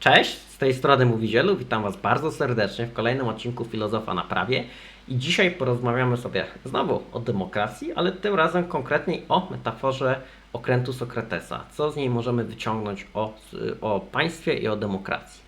Cześć, z tej strony mówi Zielu, witam Was bardzo serdecznie w kolejnym odcinku Filozofa na Prawie i dzisiaj porozmawiamy sobie znowu o demokracji, ale tym razem konkretniej o metaforze okrętu Sokratesa. Co z niej możemy wyciągnąć o, o państwie i o demokracji.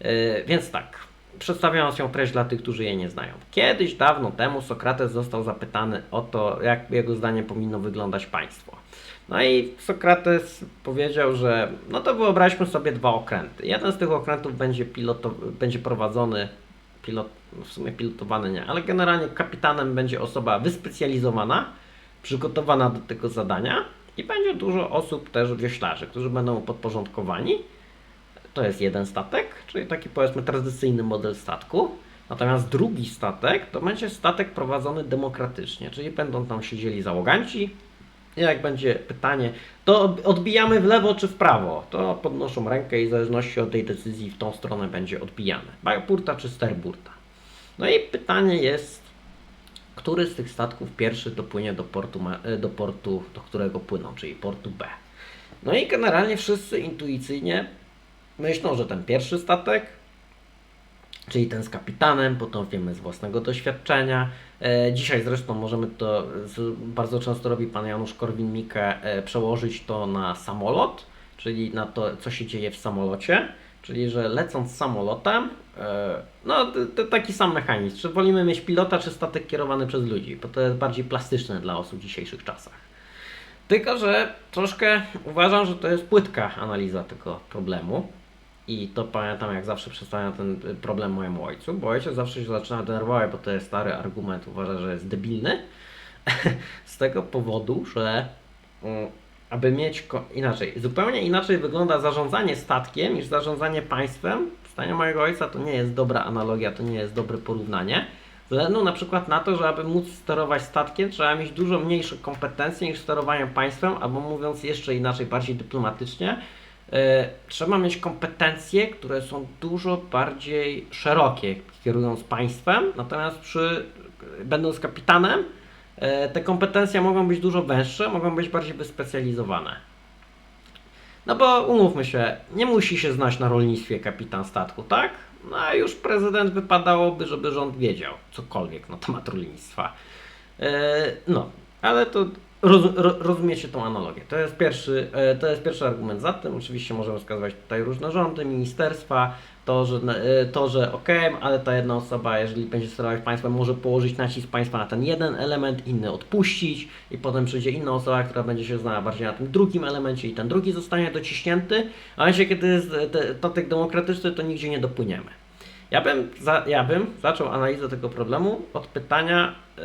Yy, więc tak, przedstawiając ją treść dla tych, którzy jej nie znają. Kiedyś, dawno temu Sokrates został zapytany o to, jak jego zdaniem powinno wyglądać państwo. No i Sokrates powiedział, że no to wyobraźmy sobie dwa okręty. Jeden z tych okrętów będzie, będzie prowadzony, pilot, w sumie pilotowany nie, ale generalnie kapitanem będzie osoba wyspecjalizowana, przygotowana do tego zadania i będzie dużo osób też wioślarzy, którzy będą podporządkowani. To jest jeden statek, czyli taki powiedzmy tradycyjny model statku. Natomiast drugi statek to będzie statek prowadzony demokratycznie, czyli będą tam siedzieli załoganci, i jak będzie pytanie, to odbijamy w lewo czy w prawo, to podnoszą rękę i w zależności od tej decyzji w tą stronę będzie odbijane. Bajapurta czy sterburta. No i pytanie jest, który z tych statków pierwszy dopłynie do portu, e, do portu, do którego płyną, czyli portu B. No i generalnie wszyscy intuicyjnie myślą, że ten pierwszy statek czyli ten z kapitanem, potem wiemy z własnego doświadczenia. E, dzisiaj zresztą możemy to, bardzo często robi pan Janusz Korwin-Mikke, e, przełożyć to na samolot, czyli na to, co się dzieje w samolocie. Czyli, że lecąc samolotem, e, no to taki sam mechanizm. Czy wolimy mieć pilota, czy statek kierowany przez ludzi? Bo to jest bardziej plastyczne dla osób w dzisiejszych czasach. Tylko, że troszkę uważam, że to jest płytka analiza tego problemu. I to pamiętam, jak zawsze przedstawiam ten problem mojemu ojcu, bo ojciec zawsze się zaczyna denerwować, bo to jest stary argument, uważa, że jest debilny. Z tego powodu, że mm, aby mieć inaczej, zupełnie inaczej wygląda zarządzanie statkiem niż zarządzanie państwem. Zdanie mojego ojca to nie jest dobra analogia, to nie jest dobre porównanie. Ze względu na przykład na to, że aby móc sterować statkiem, trzeba mieć dużo mniejsze kompetencje niż sterowanie państwem, albo mówiąc jeszcze inaczej, bardziej dyplomatycznie, trzeba mieć kompetencje, które są dużo bardziej szerokie, kierując państwem, natomiast przy, będąc kapitanem, e, te kompetencje mogą być dużo węższe, mogą być bardziej wyspecjalizowane. No bo umówmy się, nie musi się znać na rolnictwie kapitan statku, tak? No a już prezydent wypadałoby, żeby rząd wiedział cokolwiek na temat rolnictwa. E, no, ale to roz, ro, rozumiecie tą analogię. To jest, pierwszy, e, to jest pierwszy argument za tym. Oczywiście możemy wskazywać tutaj różne rządy, ministerstwa, to, że, e, to, że okej, ale ta jedna osoba, jeżeli będzie sterować państwem, może położyć nacisk państwa na ten jeden element, inny odpuścić i potem przyjdzie inna osoba, która będzie się znała bardziej na tym drugim elemencie i ten drugi zostanie dociśnięty, a w momencie, kiedy jest te- statek demokratyczny, to nigdzie nie dopłyniemy. Ja bym, za, ja bym zaczął analizę tego problemu od pytania, y,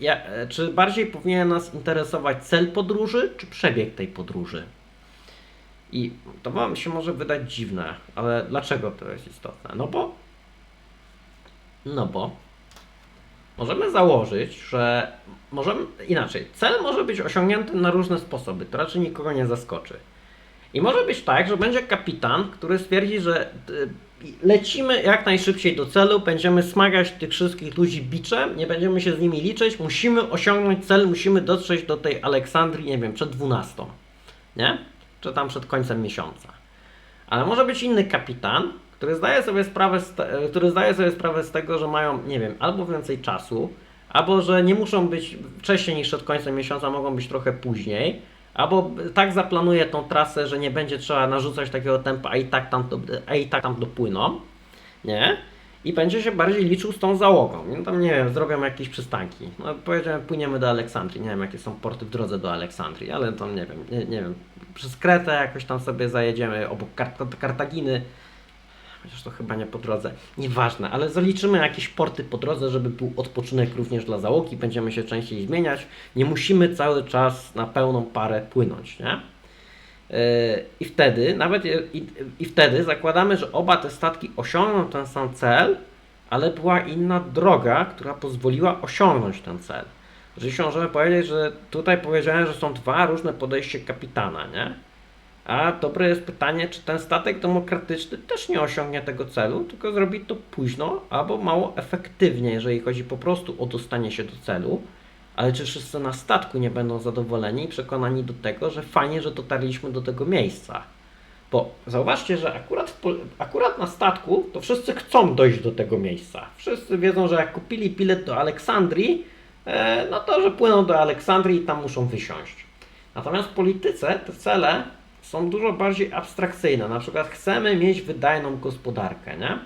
ja, e, czy bardziej powinien nas interesować cel podróży, czy przebieg tej podróży? I to Wam się może wydać dziwne, ale dlaczego to jest istotne? No bo, no bo możemy założyć, że możemy inaczej. Cel może być osiągnięty na różne sposoby, to raczej nikogo nie zaskoczy. I może być tak, że będzie kapitan, który stwierdzi, że y, lecimy jak najszybciej do celu, będziemy smagać tych wszystkich ludzi biczem, nie będziemy się z nimi liczyć, musimy osiągnąć cel, musimy dotrzeć do tej Aleksandrii, nie wiem, przed 12. Nie? Czy tam przed końcem miesiąca. Ale może być inny kapitan, który zdaje sobie sprawę z, te, który zdaje sobie sprawę z tego, że mają, nie wiem, albo więcej czasu, albo że nie muszą być wcześniej niż przed końcem miesiąca, mogą być trochę później, albo tak zaplanuje tą trasę, że nie będzie trzeba narzucać takiego tempa, a i tak tam, do, a i tak tam dopłyną, nie? I będzie się bardziej liczył z tą załogą. No tam, nie wiem, zrobią jakieś przystanki. No powiedziałem, płyniemy do Aleksandrii. Nie wiem, jakie są porty w drodze do Aleksandrii, ale tam, nie wiem, nie, nie wiem. Przez Kretę jakoś tam sobie zajedziemy, obok Kart- Kartaginy. Chociaż to chyba nie po drodze. Nieważne, ale zaliczymy jakieś porty po drodze, żeby był odpoczynek również dla załogi. Będziemy się częściej zmieniać. Nie musimy cały czas na pełną parę płynąć, nie? Yy, I wtedy, nawet i, i wtedy zakładamy, że oba te statki osiągną ten sam cel, ale była inna droga, która pozwoliła osiągnąć ten cel. Oczywiście możemy powiedzieć, że tutaj powiedziałem, że są dwa różne podejście kapitana, nie? A dobre jest pytanie, czy ten statek demokratyczny też nie osiągnie tego celu, tylko zrobi to późno albo mało efektywnie, jeżeli chodzi po prostu o dostanie się do celu. Ale czy wszyscy na statku nie będą zadowoleni i przekonani do tego, że fajnie, że dotarliśmy do tego miejsca? Bo zauważcie, że akurat, akurat na statku to wszyscy chcą dojść do tego miejsca. Wszyscy wiedzą, że jak kupili bilet do Aleksandrii, e, no to, że płyną do Aleksandrii i tam muszą wysiąść. Natomiast w polityce te cele są dużo bardziej abstrakcyjne. Na przykład chcemy mieć wydajną gospodarkę, nie?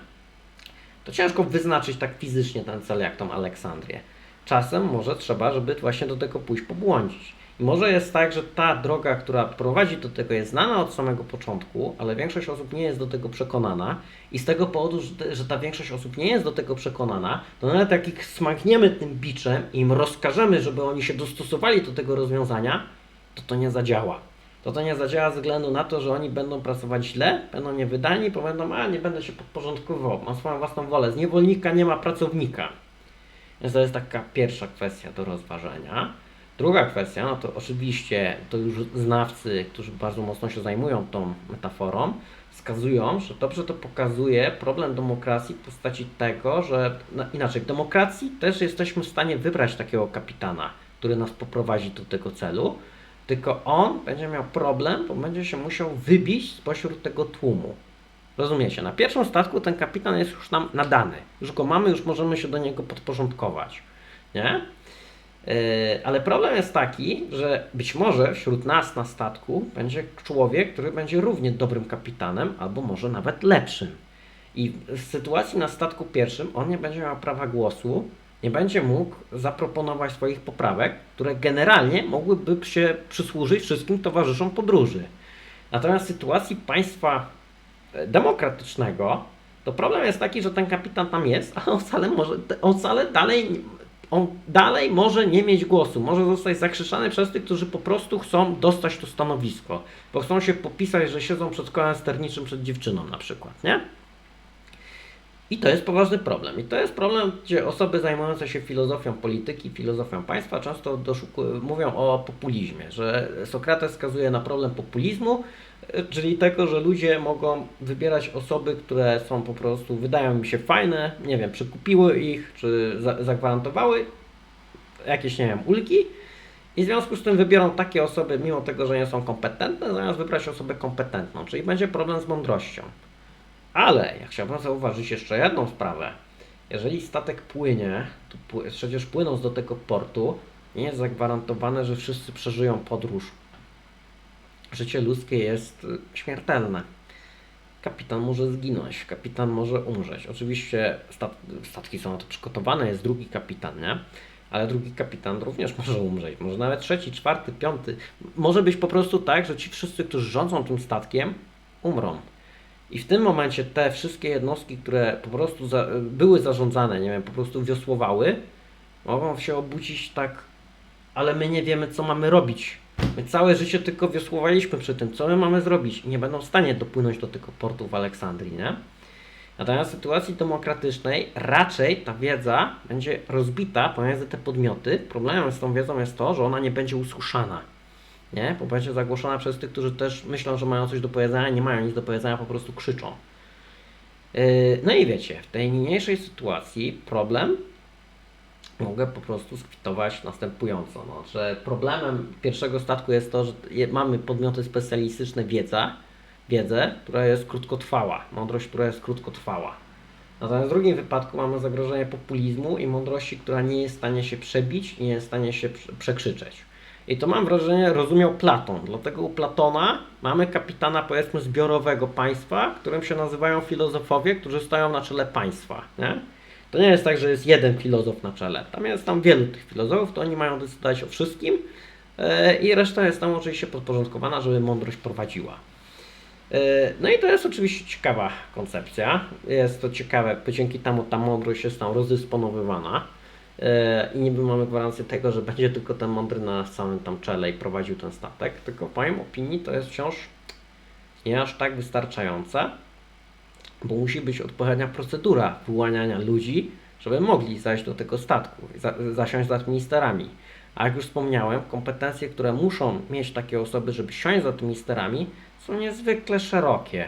To ciężko wyznaczyć tak fizycznie ten cel jak tą Aleksandrię. Czasem może trzeba, żeby właśnie do tego pójść pobłądzić. I może jest tak, że ta droga, która prowadzi do tego jest znana od samego początku, ale większość osób nie jest do tego przekonana i z tego powodu, że, ta większość osób nie jest do tego przekonana, to nawet jak ich smagniemy tym biczem i im rozkażemy, żeby oni się dostosowali do tego rozwiązania, to to nie zadziała. To to nie zadziała ze względu na to, że oni będą pracować źle, będą niewydani, bo będą, a nie będę się podporządkowywał, mam swoją własną wolę. Z niewolnika nie ma pracownika. Więc to jest taka pierwsza kwestia do rozważenia. Druga kwestia, no to oczywiście to już znawcy, którzy bardzo mocno się zajmują tą metaforą, wskazują, że dobrze to pokazuje problem demokracji w postaci tego, że no, inaczej, w demokracji też jesteśmy w stanie wybrać takiego kapitana, który nas poprowadzi do tego celu, tylko on będzie miał problem, bo będzie się musiał wybić spośród tego tłumu. Rozumiecie? Na pierwszym statku ten kapitan jest już nam nadany. Już go mamy, już możemy się do niego podporządkować. Nie? Yy, ale problem jest taki, że być może wśród nas na statku będzie człowiek, który będzie równie dobrym kapitanem, albo może nawet lepszym. I w sytuacji na statku pierwszym on nie będzie miał prawa głosu, nie będzie mógł zaproponować swoich poprawek, które generalnie mogłyby się przysłużyć wszystkim towarzyszom podróży. Natomiast w sytuacji państwa e, demokratycznego, to problem jest taki, że ten kapitan tam jest, ale on wcale, może, on wcale dalej, on dalej może nie mieć głosu. Może zostać zakrzyczany przez tych, którzy po prostu chcą dostać to stanowisko. Bo chcą się popisać, że siedzą przed kołem sterniczym przed dziewczyną na przykład, nie? I to jest poważny problem. I to jest problem, gdzie osoby zajmujące się filozofią polityki, filozofią państwa często mówią o populizmie, że Sokrates wskazuje na problem populizmu, czyli tego, że ludzie mogą wybierać osoby, które są po prostu, wydają im się fajne, nie wiem, przykupiły ich, czy za, zagwarantowały jakieś, nie wiem, ulgi i w związku z tym wybiorą takie osoby, mimo tego, że nie są kompetentne, zamiast wybrać osobę kompetentną, czyli będzie problem z mądrością. Ale ja chciałbym zauważyć jeszcze jedną sprawę. Jeżeli statek płynie, to przecież płynąc do tego portu, nie jest zagwarantowane, że wszyscy przeżyją podróż. Życie ludzkie jest y, śmiertelne. Kapitan może zginąć, kapitan może umrzeć. Oczywiście stat statki są na to przygotowane, jest drugi kapitan, nie? Ale drugi kapitan również może umrzeć. Może nawet trzeci, czwarty, piąty. Może być po prostu tak, że ci wszyscy, którzy rządzą tym statkiem, umrą. I w tym momencie te wszystkie jednostki, które po prostu za, były zarządzane, nie wiem, po prostu wiosłowały, mogą się obudzić tak, ale my nie wiemy, co mamy robić. My całe życie tylko wiosłowaliśmy przy tym, co my mamy zrobić i nie będą w stanie dopłynąć do tego portu w Aleksandrii, nie? Natomiast w sytuacji demokratycznej raczej ta wiedza będzie rozbita pomiędzy te podmioty. Problemem z tą wiedzą jest to, że ona nie będzie usłyszana nie? Bo będzie zagłoszona przez tych, którzy też myślą, że mają coś do powiedzenia, nie mają nic do powiedzenia, po prostu krzyczą. Yy, No i wiecie, w tej niniejszej sytuacji problem mogę po prostu skwitować następująco, no, że problemem pierwszego statku jest to, że mamy podmioty specjalistyczne wiedza, wiedzę, która jest krótkotrwała, mądrość, która jest krótkotrwała. Natomiast w drugim wypadku mamy zagrożenie populizmu i mądrości, która nie jest w stanie się przebić, nie jest w stanie się prze- przekrzyczeć. I to mam wrażenie rozumiał Platon. Dlatego u Platona mamy kapitana powiedzmy zbiorowego państwa, którym się nazywają filozofowie, którzy stoją na czele państwa. Nie? To nie jest tak, że jest jeden filozof na czele. Tam jest tam wielu tych filozofów, to oni mają decydować o wszystkim e, i reszta jest tam oczywiście podporządkowana, żeby mądrość prowadziła. E, No i to jest oczywiście ciekawa koncepcja. Jest to ciekawe, dzięki temu ta mądrość jest tam rozdysponowywana. E, I niby mamy gwarancję tego, że będzie tylko ten mądry na samym tam czele i prowadził ten statek. Tylko w mojej opinii to jest wciąż nie aż tak wystarczające, bo musi być odpowiednia procedura wyłaniania ludzi, żeby mogli zajść do tego statku, za, zasiąść za tymi. A jak już wspomniałem, kompetencje, które muszą mieć takie osoby, żeby siąść za tymi sterami, są niezwykle szerokie.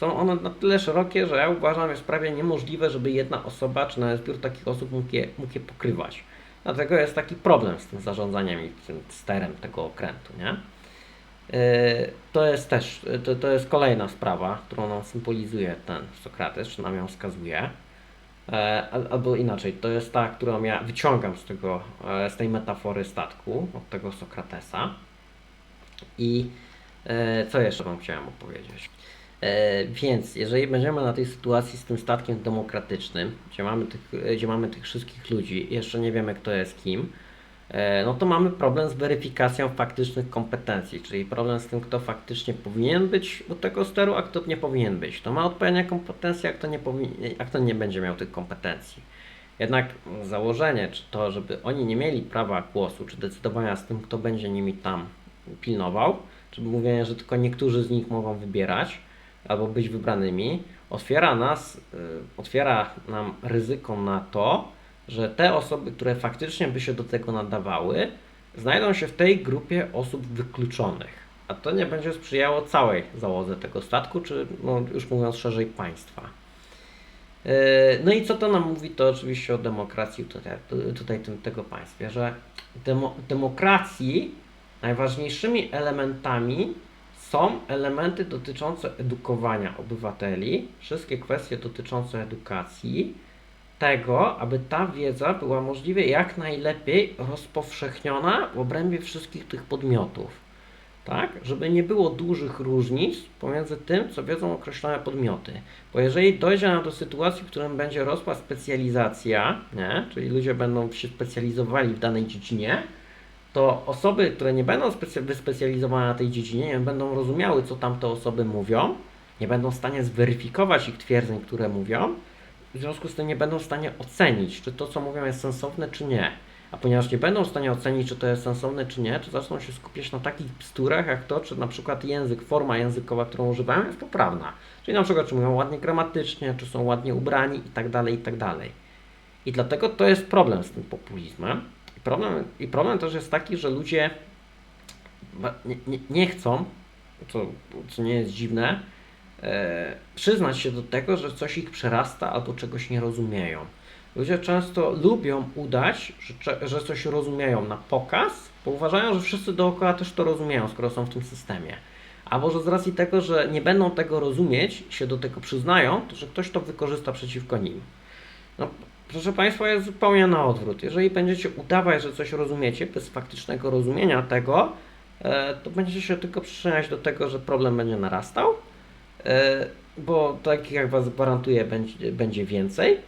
Są one na tyle szerokie, że ja uważam, jest prawie niemożliwe, żeby jedna osoba, czy nawet zbiór takich osób mógł je, mógł je pokrywać. Dlatego jest taki problem z tym zarządzaniem i tym sterem tego okrętu, nie? E, To jest też, to, to jest kolejna sprawa, którą nam symbolizuje ten Sokrates, czy nam ją wskazuje. E, al- Albo inaczej, to jest ta, którą ja wyciągam z, tego, e, z tej metafory statku, od tego Sokratesa. I co jeszcze Wam chciałem opowiedzieć? E, Więc jeżeli będziemy na tej sytuacji z tym statkiem demokratycznym, gdzie mamy tych, gdzie mamy tych wszystkich ludzi, jeszcze nie wiemy kto jest kim, e, no to mamy problem z weryfikacją faktycznych kompetencji, czyli problem z tym, kto faktycznie powinien być u tego steru, a kto nie powinien być. Kto ma odpowiednie kompetencje, a kto nie, powinien, a kto nie będzie miał tych kompetencji. Jednak założenie, czy to, żeby oni nie mieli prawa głosu, czy decydowania z tym, kto będzie nimi tam pilnował, czy mówienie, że tylko niektórzy z nich mogą wybierać albo być wybranymi, otwiera nas, y, otwiera nam ryzyko na to, że te osoby, które faktycznie by się do tego nadawały, znajdą się w tej grupie osób wykluczonych. A to nie będzie sprzyjało całej załodze tego statku, czy no, już mówiąc szerzej państwa. Yy, No i co to nam mówi, to oczywiście o demokracji tutaj, tutaj tym, tego państwie, że demo, demokracji najważniejszymi elementami są elementy dotyczące edukowania obywateli, wszystkie kwestie dotyczące edukacji, tego, aby ta wiedza była możliwie jak najlepiej rozpowszechniona w obrębie wszystkich tych podmiotów. Tak? Żeby nie było dużych różnic pomiędzy tym, co wiedzą określone podmioty. Bo jeżeli dojdzie nam do sytuacji, w którym będzie rosła specjalizacja, nie? czyli ludzie będą się specjalizowali w danej dziedzinie, to osoby, które nie będą wyspecjalizowane na tej dziedzinie, nie będą rozumiały, co tamte osoby mówią, nie będą w stanie zweryfikować ich twierdzeń, które mówią, w związku z tym nie będą w stanie ocenić, czy to, co mówią, jest sensowne, czy nie. A ponieważ nie będą w stanie ocenić, czy to jest sensowne, czy nie, to zaczną się skupiać na takich bzdurach, jak to, czy na przykład język, forma językowa, którą używają, jest poprawna. Czyli na przykład, czy mówią ładnie gramatycznie, czy są ładnie ubrani i tak dalej, i tak. I dlatego to jest problem z tym populizmem. Problem, i problem też jest taki, że ludzie nie, nie, nie chcą, co, co nie jest dziwne, e, przyznać się do tego, że coś ich przerasta albo czegoś nie rozumieją. Ludzie często lubią udać, że, że coś rozumieją na pokaz, bo uważają, że wszyscy dookoła też to rozumieją, skoro są w tym systemie. Albo że z racji tego, że nie będą tego rozumieć, się do tego przyznają, to że ktoś to wykorzysta przeciwko nim. No, proszę Państwa, jest zupełnie na odwrót. Jeżeli będziecie udawać, że coś rozumiecie, bez faktycznego rozumienia tego, e, to będziecie się tylko przyczyniać do tego, że problem będzie narastał, e, bo tak jak Was gwarantuję, będzie, więcej.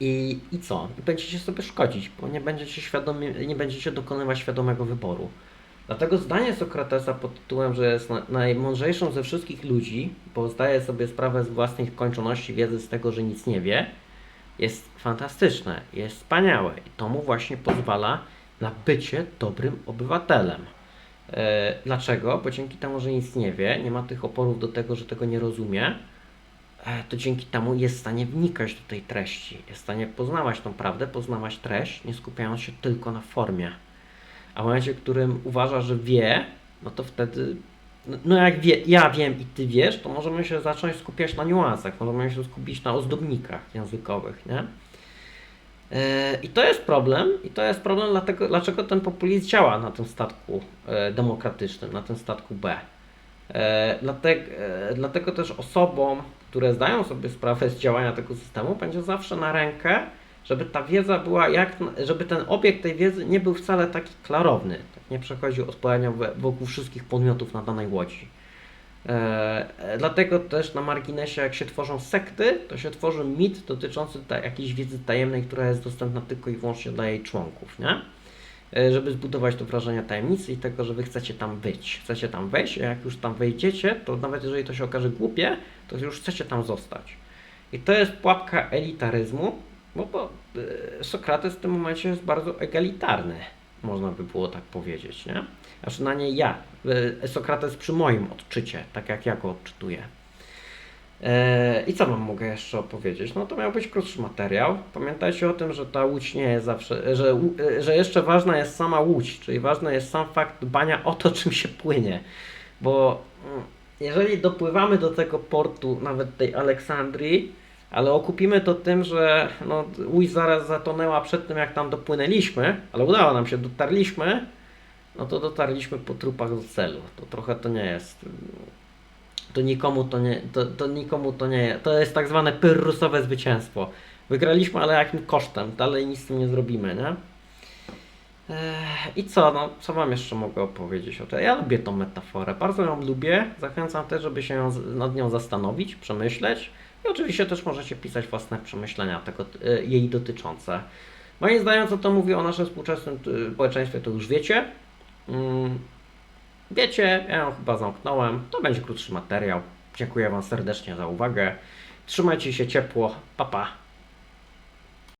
I, I co? I będziecie sobie szkodzić, bo nie będziecie, świadomi, nie będziecie dokonywać świadomego wyboru. Dlatego zdanie Sokratesa pod tytułem, że jest na, najmądrzejszą ze wszystkich ludzi, bo zdaje sobie sprawę z własnej kończoności wiedzy, z tego, że nic nie wie, jest fantastyczne, jest wspaniałe i to mu właśnie pozwala na bycie dobrym obywatelem. E, dlaczego? Bo dzięki temu, że nic nie wie, nie ma tych oporów do tego, że tego nie rozumie, e, to dzięki temu jest w stanie wnikać do tej treści, jest w stanie poznawać tą prawdę, poznawać treść, nie skupiając się tylko na formie. A w momencie, w którym uważa, że wie, no to wtedy, no- no jak wie, ja wiem i ty wiesz, to możemy się zacząć skupiać na niuansach, możemy się skupić na ozdobnikach językowych, nie? E, I to jest problem, i to jest problem dlatego, dlaczego ten populizm działa na tym statku e, demokratycznym, na tym statku B. E, Dlatego, dlatego też osobom, które zdają sobie sprawę z działania tego systemu, będzie zawsze na rękę, żeby ta wiedza była jak, żeby ten obiekt tej wiedzy nie był wcale taki klarowny, tak nie przechodził we- wokół wszystkich podmiotów na danej łodzi. E, e, dlatego też na marginesie, jak się tworzą sekty, to się tworzy mit dotyczący ta, jakiejś wiedzy tajemnej, która jest dostępna tylko i wyłącznie dla jej członków, nie? E, Żeby zbudować to wrażenie tajemnicy i tego, że wy chcecie tam być, chcecie tam wejść, a jak już tam wejdziecie, to nawet jeżeli to się okaże głupie, to już chcecie tam zostać. I to jest pułapka elitaryzmu, bo, bo e, Sokrates w tym momencie jest bardzo egalitarny, można by było tak powiedzieć, nie? A przynajmniej ja, e, Sokrates przy moim odczycie, tak jak ja go odczytuję. E, I co wam mogę jeszcze opowiedzieć? No to miał być krótszy materiał. Pamiętajcie o tym, że ta łódź nie jest zawsze, że, że jeszcze ważna jest sama łódź, czyli ważny jest sam fakt dbania o to, czym się płynie. Bo mm, jeżeli dopływamy do tego portu, nawet tej Aleksandrii, ale okupimy to tym, że no, łódź zaraz zatonęła przed tym, jak tam dopłynęliśmy, ale udało nam się, dotarliśmy, no to dotarliśmy po trupach do celu. To trochę to nie jest. To nikomu to nie, to, to nikomu to nie, to jest tak zwane pyrrusowe zwycięstwo. Wygraliśmy, ale jakim kosztem? Dalej nic z tym nie zrobimy, nie? Ech, I co, no, co Wam jeszcze mogę opowiedzieć o tej? Ja lubię tą metaforę, bardzo ją lubię. Zachęcam też, żeby się nad nią zastanowić, przemyśleć. I oczywiście też możecie pisać własne przemyślenia tego, e, jej dotyczące. Moim zdaniem, co to mówi o naszym współczesnym e, społeczeństwie, to już wiecie. Mm, Wiecie, ja ją chyba zamknąłem. To będzie krótszy materiał. Dziękuję Wam serdecznie za uwagę. Trzymajcie się ciepło. Pa, pa.